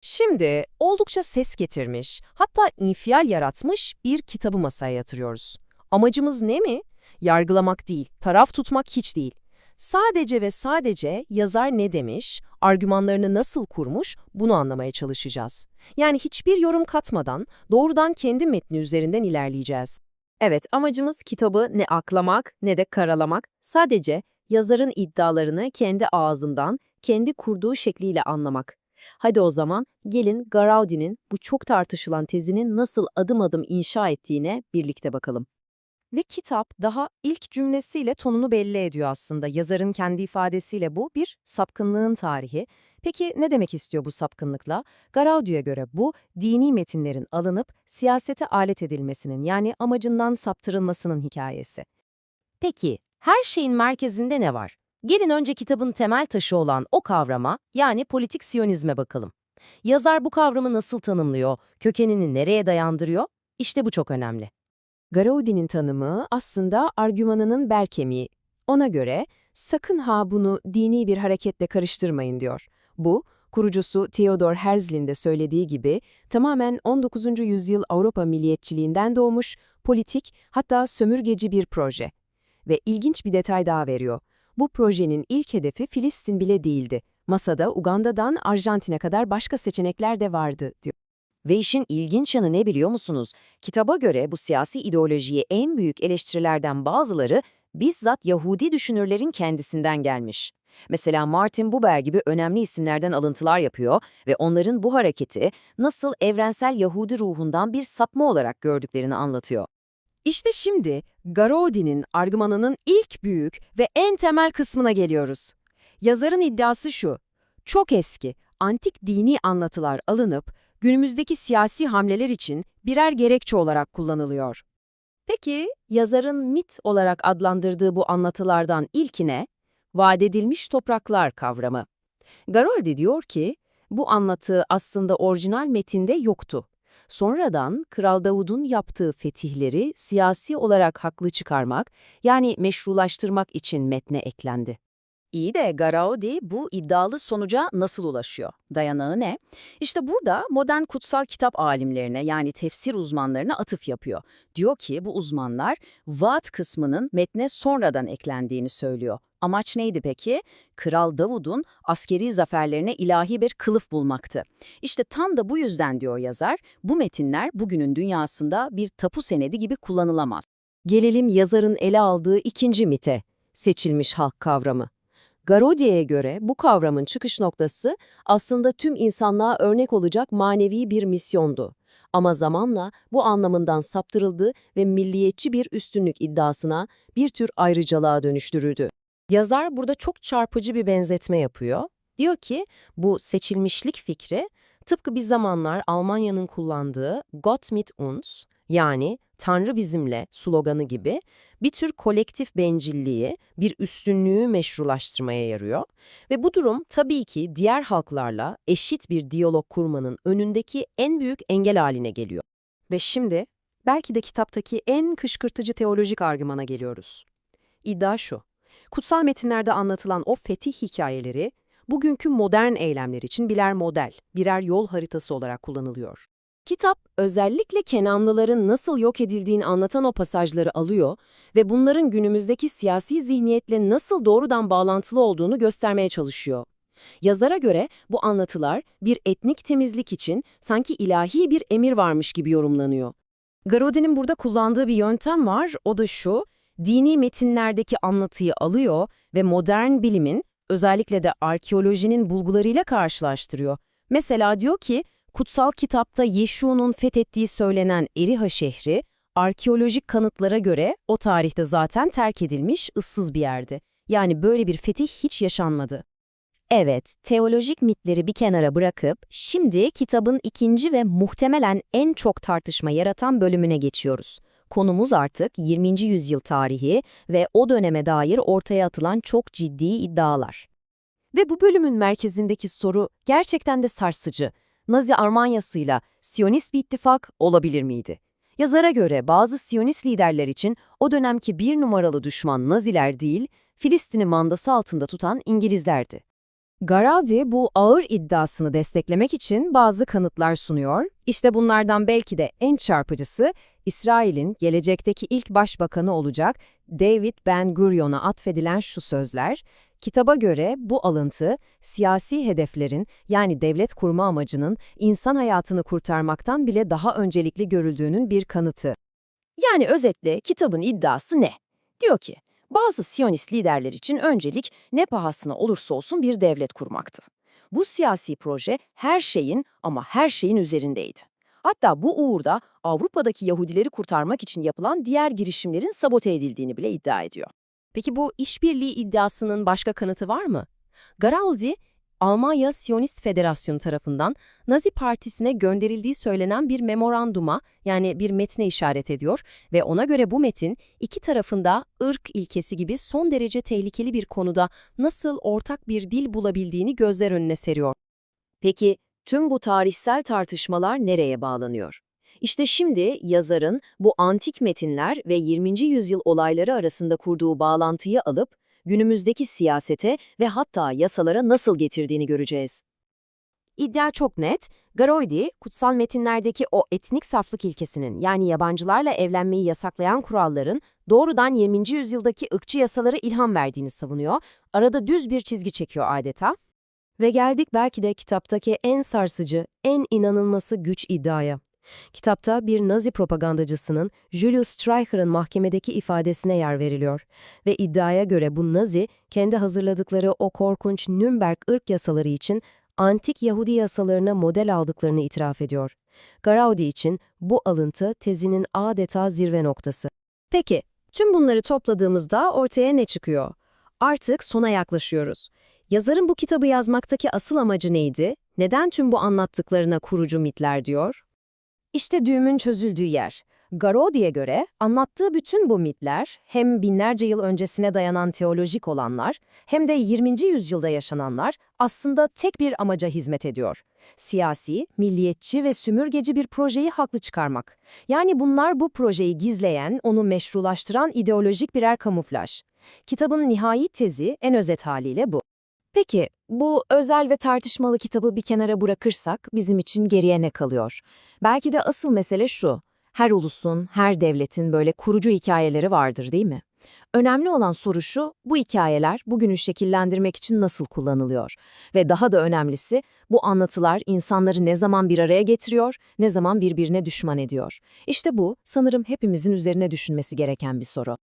Şimdi oldukça ses getirmiş, hatta infial yaratmış bir kitabı masaya yatırıyoruz. Amacımız ne mi? Yargılamak değil, taraf tutmak hiç değil. Sadece ve sadece yazar ne demiş, argümanlarını nasıl kurmuş bunu anlamaya çalışacağız. Yani hiçbir yorum katmadan doğrudan kendi metni üzerinden ilerleyeceğiz. Evet, amacımız kitabı ne aklamak ne de karalamak, sadece yazarın iddialarını kendi ağzından, kendi kurduğu şekliyle anlamak. Hadi o zaman gelin Garaudi'nin bu çok tartışılan tezinin nasıl adım adım inşa ettiğine birlikte bakalım. Ve kitap daha ilk cümlesiyle tonunu belli ediyor aslında. Yazarın kendi ifadesiyle bu bir sapkınlığın tarihi. Peki ne demek istiyor bu sapkınlıkla? Garaudi'ye göre bu, dini metinlerin alınıp siyasete alet edilmesinin yani amacından saptırılmasının hikayesi. Peki, her şeyin merkezinde ne var? Gelin önce kitabın temel taşı olan o kavrama, yani politik siyonizme bakalım. Yazar bu kavramı nasıl tanımlıyor, kökenini nereye dayandırıyor? İşte bu çok önemli. Garaudi'nin tanımı aslında argümanının bel kemiği. Ona göre sakın ha bunu dini bir hareketle karıştırmayın diyor. Bu, kurucusu Theodor Herzl'in de söylediği gibi tamamen 19. yüzyıl Avrupa milliyetçiliğinden doğmuş, politik hatta sömürgeci bir proje. Ve ilginç bir detay daha veriyor. Bu projenin ilk hedefi Filistin bile değildi. Masada Uganda'dan Arjantin'e kadar başka seçenekler de vardı diyor. Ve işin ilginç yanı ne biliyor musunuz? Kitaba göre bu siyasi ideolojiye en büyük eleştirilerden bazıları bizzat Yahudi düşünürlerin kendisinden gelmiş. Mesela Martin Buber gibi önemli isimlerden alıntılar yapıyor ve onların bu hareketi nasıl evrensel Yahudi ruhundan bir sapma olarak gördüklerini anlatıyor. İşte şimdi Garaudi'nin argümanının ilk büyük ve en temel kısmına geliyoruz. Yazarın iddiası şu, çok eski, antik dini anlatılar alınıp günümüzdeki siyasi hamleler için birer gerekçe olarak kullanılıyor. Peki, yazarın mit olarak adlandırdığı bu anlatılardan ilkine, vaat edilmiş topraklar kavramı. Garoldi diyor ki, bu anlatı aslında orijinal metinde yoktu. Sonradan Kral Davud'un yaptığı fetihleri siyasi olarak haklı çıkarmak, yani meşrulaştırmak için metne eklendi. İyi de Garaudi bu iddialı sonuca nasıl ulaşıyor? Dayanağı ne? İşte burada modern kutsal kitap alimlerine yani tefsir uzmanlarına atıf yapıyor. Diyor ki bu uzmanlar vaat kısmının metne sonradan eklendiğini söylüyor. Amaç neydi peki? Kral Davud'un askeri zaferlerine ilahi bir kılıf bulmaktı. İşte tam da bu yüzden diyor yazar, bu metinler bugünün dünyasında bir tapu senedi gibi kullanılamaz. Gelelim yazarın ele aldığı ikinci mite, seçilmiş halk kavramı. Garodia'ya göre bu kavramın çıkış noktası aslında tüm insanlığa örnek olacak manevi bir misyondu. Ama zamanla bu anlamından saptırıldı ve milliyetçi bir üstünlük iddiasına bir tür ayrıcalığa dönüştürüldü. Yazar burada çok çarpıcı bir benzetme yapıyor. Diyor ki bu seçilmişlik fikri tıpkı bir zamanlar Almanya'nın kullandığı Gott mit uns yani Tanrı bizimle sloganı gibi bir tür kolektif bencilliği, bir üstünlüğü meşrulaştırmaya yarıyor. Ve bu durum tabii ki diğer halklarla eşit bir diyalog kurmanın önündeki en büyük engel haline geliyor. Ve şimdi belki de kitaptaki en kışkırtıcı teolojik argümana geliyoruz. İddia şu, kutsal metinlerde anlatılan o fetih hikayeleri bugünkü modern eylemler için birer model, birer yol haritası olarak kullanılıyor. Kitap özellikle Kenanlıların nasıl yok edildiğini anlatan o pasajları alıyor ve bunların günümüzdeki siyasi zihniyetle nasıl doğrudan bağlantılı olduğunu göstermeye çalışıyor. Yazara göre bu anlatılar bir etnik temizlik için sanki ilahi bir emir varmış gibi yorumlanıyor. Garodi'nin burada kullandığı bir yöntem var, o da şu, dini metinlerdeki anlatıyı alıyor ve modern bilimin, özellikle de arkeolojinin bulgularıyla karşılaştırıyor. Mesela diyor ki, kutsal kitapta Yeşu'nun fethettiği söylenen Eriha şehri, arkeolojik kanıtlara göre o tarihte zaten terk edilmiş ıssız bir yerdi. Yani böyle bir fetih hiç yaşanmadı. Evet, teolojik mitleri bir kenara bırakıp şimdi kitabın ikinci ve muhtemelen en çok tartışma yaratan bölümüne geçiyoruz. Konumuz artık 20. yüzyıl tarihi ve o döneme dair ortaya atılan çok ciddi iddialar. Ve bu bölümün merkezindeki soru gerçekten de sarsıcı. Nazi Almanyası'yla Siyonist bir ittifak olabilir miydi? Yazara göre bazı Siyonist liderler için o dönemki bir numaralı düşman Naziler değil, Filistin'i mandası altında tutan İngilizlerdi. Garaudi bu ağır iddiasını desteklemek için bazı kanıtlar sunuyor. İşte bunlardan belki de en çarpıcısı İsrail'in gelecekteki ilk başbakanı olacak David Ben-Gurion'a atfedilen şu sözler. Kitaba göre bu alıntı siyasi hedeflerin yani devlet kurma amacının insan hayatını kurtarmaktan bile daha öncelikli görüldüğünün bir kanıtı. Yani özetle kitabın iddiası ne? Diyor ki, bazı Siyonist liderler için öncelik ne pahasına olursa olsun bir devlet kurmaktı. Bu siyasi proje her şeyin ama her şeyin üzerindeydi. Hatta bu uğurda Avrupa'daki Yahudileri kurtarmak için yapılan diğer girişimlerin sabote edildiğini bile iddia ediyor. Peki bu işbirliği iddiasının başka kanıtı var mı? Garaudi, Almanya Siyonist Federasyonu tarafından Nazi Partisi'ne gönderildiği söylenen bir memoranduma yani bir metne işaret ediyor ve ona göre bu metin iki tarafında ırk ilkesi gibi son derece tehlikeli bir konuda nasıl ortak bir dil bulabildiğini gözler önüne seriyor. Peki tüm bu tarihsel tartışmalar nereye bağlanıyor? İşte şimdi yazarın bu antik metinler ve 20. yüzyıl olayları arasında kurduğu bağlantıyı alıp günümüzdeki siyasete ve hatta yasalara nasıl getirdiğini göreceğiz. İddia çok net. Garoidi, kutsal metinlerdeki o etnik saflık ilkesinin yani yabancılarla evlenmeyi yasaklayan kuralların doğrudan 20. yüzyıldaki ırkçı yasalara ilham verdiğini savunuyor. Arada düz bir çizgi çekiyor adeta. Ve geldik belki de kitaptaki en sarsıcı, en inanılması güç iddiaya. Kitapta bir Nazi propagandacısının Julius Streicher'ın mahkemedeki ifadesine yer veriliyor ve iddiaya göre bu Nazi kendi hazırladıkları o korkunç Nürnberg ırk yasaları için antik Yahudi yasalarına model aldıklarını itiraf ediyor. Garaudi için bu alıntı tezinin adeta zirve noktası. Peki, tüm bunları topladığımızda ortaya ne çıkıyor? Artık sona yaklaşıyoruz. Yazarın bu kitabı yazmaktaki asıl amacı neydi? Neden tüm bu anlattıklarına kurucu mitler diyor? İşte düğümün çözüldüğü yer. Garaudi'ye göre anlattığı bütün bu mitler hem binlerce yıl öncesine dayanan teolojik olanlar hem de 20. yüzyılda yaşananlar aslında tek bir amaca hizmet ediyor. Siyasi, milliyetçi ve sümürgeci bir projeyi haklı çıkarmak. Yani bunlar bu projeyi gizleyen, onu meşrulaştıran ideolojik birer kamuflaj. Kitabın nihai tezi en özet haliyle bu. Peki, bu özel ve tartışmalı kitabı bir kenara bırakırsak bizim için geriye ne kalıyor? Belki de asıl mesele şu. Her ulusun, her devletin böyle kurucu hikayeleri vardır değil mi? Önemli olan soru şu, bu hikayeler bugünü şekillendirmek için nasıl kullanılıyor? Ve daha da önemlisi, bu anlatılar insanları ne zaman bir araya getiriyor, ne zaman birbirine düşman ediyor? İşte bu, sanırım hepimizin üzerine düşünmesi gereken bir soru.